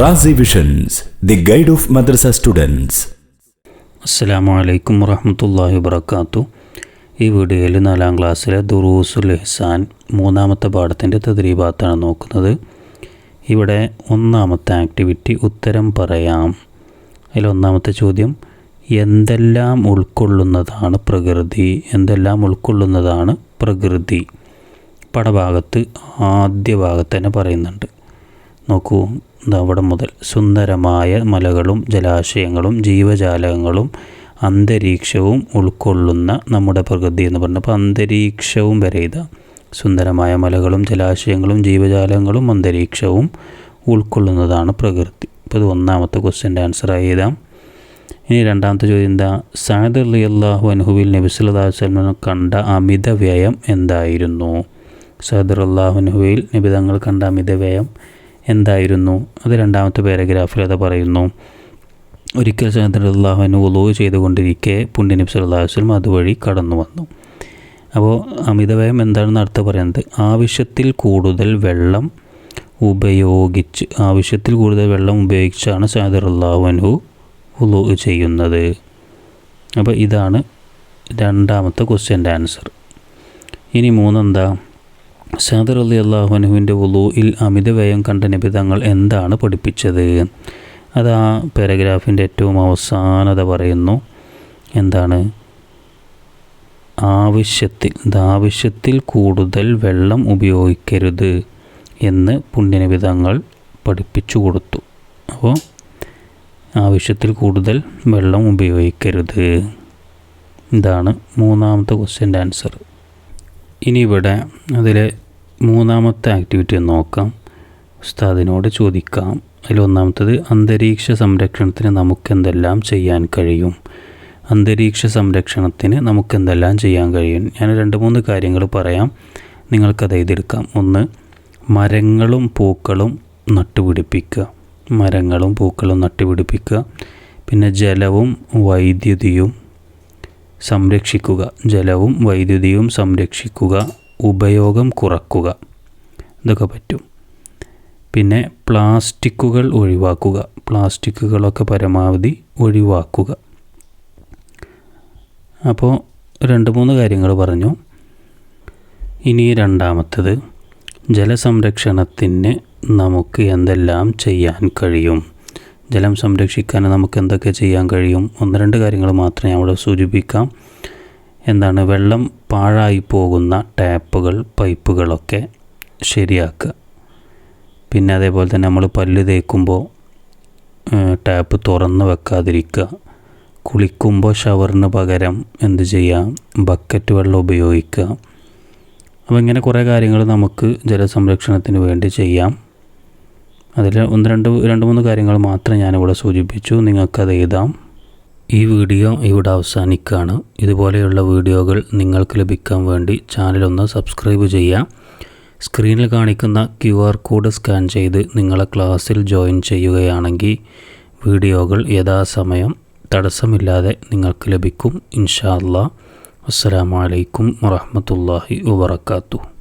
Razi visions the guide of madrasa students അസ്സാം വലൈക്കും വറഹമത്തല്ലാഹി വബർക്കാത്തു ഈ വീഡിയോയിൽ നാലാം ക്ലാസ്സിലെ ദുറൂസുൽ ഇഹ്സാൻ മൂന്നാമത്തെ പാഠത്തിന്റെ തദ്രീഭാത്താണ് നോക്കുന്നത്. ഇവിടെ ഒന്നാമത്തെ ആക്ടിവിറ്റി ഉത്തരം പറയാം. അതിൽ ഒന്നാമത്തെ ചോദ്യം എന്തെല്ലാം ഉൾക്കൊള്ളുന്നതാണ് പ്രകൃതി? എന്തെല്ലാം ഉൾക്കൊള്ളുന്നതാണ് പ്രകൃതി? പടഭാഗത്ത് ആദ്യ ഭാഗത്ത് തന്നെ പറയുന്നുണ്ട്. നോക്കൂ. അവിടെ മുതൽ സുന്ദരമായ മലകളും ജലാശയങ്ങളും ജീവജാലകങ്ങളും അന്തരീക്ഷവും ഉൾക്കൊള്ളുന്ന നമ്മുടെ പ്രകൃതി എന്ന് പറഞ്ഞപ്പോൾ അന്തരീക്ഷവും വരെ ഇതാ. സുന്ദരമായ മലകളും ജലാശയങ്ങളും ജീവജാലങ്ങളും അന്തരീക്ഷവും ഉൾക്കൊള്ളുന്നതാണ് പ്രകൃതി. അപ്പോൾ ഇത് ഒന്നാമത്തെ ക്വസ്റ്റ്യന്റെ ആൻസർ എഴുതാം ഇനി രണ്ടാമത്തെ ചോദ്യം എന്താ? സാദർ അലി അള്ളാഹു അനുഹുവിൽ നബി സല്ലല്ലാഹു അലൈഹി വസല്ലം കണ്ട അമിത വ്യയം എന്തായിരുന്നു സാദർ അള്ളാഹുനുഹുവിൽ നബി നിബിതങ്ങൾ കണ്ട അമിത വ്യയം എന്തായിരുന്നു? അത് രണ്ടാമത്തെ പാരഗ്രാഫിൽ അത് പറയുന്നു. ഒരിക്കൽ അള്ളാഹുനു ഉളു ചെയ്തുകൊണ്ടിരിക്കെ പുണ്യ നബി സല്ലല്ലാഹു അലൈഹി അതുവഴി കടന്നു വന്നു. അപ്പോൾ അമിതവ്യയം എന്താണെന്ന് അർത്ഥം പറയുന്നത് ആവശ്യത്തിൽ കൂടുതൽ വെള്ളം ഉപയോഗിച്ച് ആവശ്യത്തിൽ കൂടുതൽ വെള്ളം ഉപയോഗിച്ചാണ് അള്ളാഹുനു ഉളു ചെയ്യുന്നത്. അപ്പോൾ ഇതാണ് രണ്ടാമത്തെ ക്വസ്റ്റ്യന്റെ ആൻസർ ഇനി മൂന്നെന്താ? സാദർ അലി അള്ളാഹുനുവിന്റെ ഉലൂയിൽ അമിതവ്യയം കണ്ട നിബിതങ്ങൾ എന്താണ് പഠിപ്പിച്ചത്? അത് ആ പാരഗ്രാഫിന്റെ ഏറ്റവും അവസാനത പറയുന്നു. എന്താണ്? ആവശ്യത്തിൽ ആവശ്യത്തിൽ കൂടുതൽ വെള്ളം ഉപയോഗിക്കരുത് എന്ന് പുണ്യനിബിതങ്ങൾ പഠിപ്പിച്ചു കൊടുത്തു. അപ്പോൾ ആവശ്യത്തിൽ കൂടുതൽ വെള്ളം ഉപയോഗിക്കരുത്. ഇതാണ് മൂന്നാമത്തെ ക്വസ്റ്റ്യന്റെ ആൻസർ ഇനി ഇവിടെ അതിലെ മൂന്നാമത്തെ ആക്ടിവിറ്റി നോക്കാം. ഉസ്താദിനോട് ചോദിക്കാം. അതിലൊന്നാമത്തത് അന്തരീക്ഷ സംരക്ഷണത്തിന് നമുക്കെന്തെല്ലാം ചെയ്യാൻ കഴിയും? അന്തരീക്ഷ സംരക്ഷണത്തിന് നമുക്കെന്തെല്ലാം ചെയ്യാൻ കഴിയും? ഞാൻ രണ്ട് മൂന്ന് കാര്യങ്ങൾ പറയാം. നിങ്ങൾക്കത് എഴുതിയെടുക്കാം. ഒന്ന് മരങ്ങളും പൂക്കളും നട്ടുപിടിപ്പിക്കുക. മരങ്ങളും പൂക്കളും നട്ടുപിടിപ്പിക്കുക. പിന്നെ ജലവും വൈദ്യുതിയും സംരക്ഷിക്കുക. ജലവും വൈദ്യുതിയും സംരക്ഷിക്കുക. ഉപയോഗം കുറക്കുക. ഇതൊക്കെ പറ്റും. പിന്നെ പ്ലാസ്റ്റിക്കുകൾ ഒഴിവാക്കുക. പ്ലാസ്റ്റിക്കുകളൊക്കെ പരമാവധി ഒഴിവാക്കുക. അപ്പോൾ രണ്ട് മൂന്ന് കാര്യങ്ങൾ പറഞ്ഞു. ഇനി രണ്ടാമത്തത് ജലസംരക്ഷണത്തിന് നമുക്ക് എന്തെല്ലാം ചെയ്യാൻ കഴിയും? ജലം സംരക്ഷിക്കാൻ നമുക്ക് എന്തൊക്കെ ചെയ്യാൻ കഴിയും? ഒന്ന് രണ്ട് കാര്യങ്ങൾ മാത്രമേ അവിടെ സൂചിപ്പിക്കാം. എന്താണ്? വെള്ളം പാഴായി പോകുന്ന ടാപ്പുകൾ പൈപ്പുകളൊക്കെ ശരിയാക്കുക. പിന്നെ അതേപോലെ തന്നെ നമ്മൾ പല്ല് തേക്കുമ്പോൾ ടാപ്പ് തുറന്ന് വെക്കാതിരിക്കുക. കുളിക്കുമ്പോൾ ഷവറിന് പകരം എന്ത് ചെയ്യാം ബക്കറ്റ് വെള്ളം ഉപയോഗിക്കുക. അപ്പോൾ ഇങ്ങനെ കുറേ കാര്യങ്ങൾ നമുക്ക് ജലസംരക്ഷണത്തിന് വേണ്ടി ചെയ്യാം. അതിൽ ഒന്ന് രണ്ട് രണ്ട് മൂന്ന് കാര്യങ്ങൾ മാത്രം ഞാനിവിടെ സൂചിപ്പിച്ചു. നിങ്ങൾക്കത് എഴുതാം. ഈ വീഡിയോ ഇവിടെ അവസാനിക്കുകയാണ്. ഇതുപോലെയുള്ള വീഡിയോകൾ നിങ്ങൾക്ക് ലഭിക്കാൻ വേണ്ടി ചാനലൊന്ന് സബ്സ്ക്രൈബ് ചെയ്യുക. സ്ക്രീനിൽ കാണിക്കുന്ന ക്യു ആർ കോഡ് സ്കാൻ ചെയ്ത് നിങ്ങളെ ക്ലാസ്സിൽ ജോയിൻ ചെയ്യുകയാണെങ്കിൽ വീഡിയോകൾ യഥാസമയം തടസ്സമില്ലാതെ നിങ്ങൾക്ക് ലഭിക്കും. ഇൻഷാ അല്ലാ വലൈക്കും വറഹ്മത്തുള്ളാഹി വബറകാതുഹു.